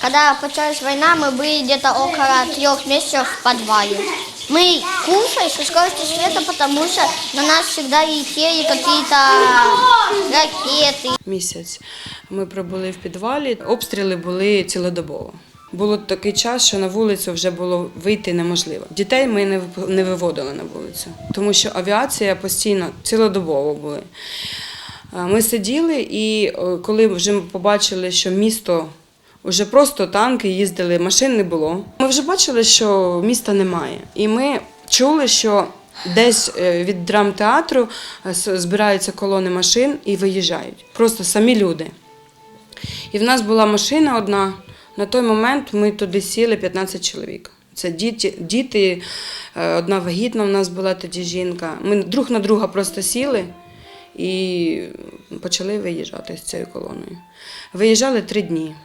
Когда началась война, мы были где-то около трех месяцев в подвале. Мы кушали со скоростью света, потому что на нас всегда летели какие-то ракеты. Місяць ми пробули в підвалі. Обстріли були цілодобово. Було такий час, що на вулицю вже було вийти неможливо. Дітей ми не вип- не виводили на вулицю, тому що авіація постійно цілодобово були. Е, Ми сиділи, і е, коли вже ми побачили, що місто вже просто танки їздили, машин не було. Ми вже бачили, що міста немає. І ми чули, що десь е, від драмтеатру е, збираються колони машин і виїжджають. Просто самі люди. І в нас була машина одна. На той момент ми туди сіли 15 чоловік. Це діти, діти, е, одна вагітна в нас була тоді жінка. Ми друг на друга просто сіли і почали виїжджати з цією колоною. Виїжджали три дні.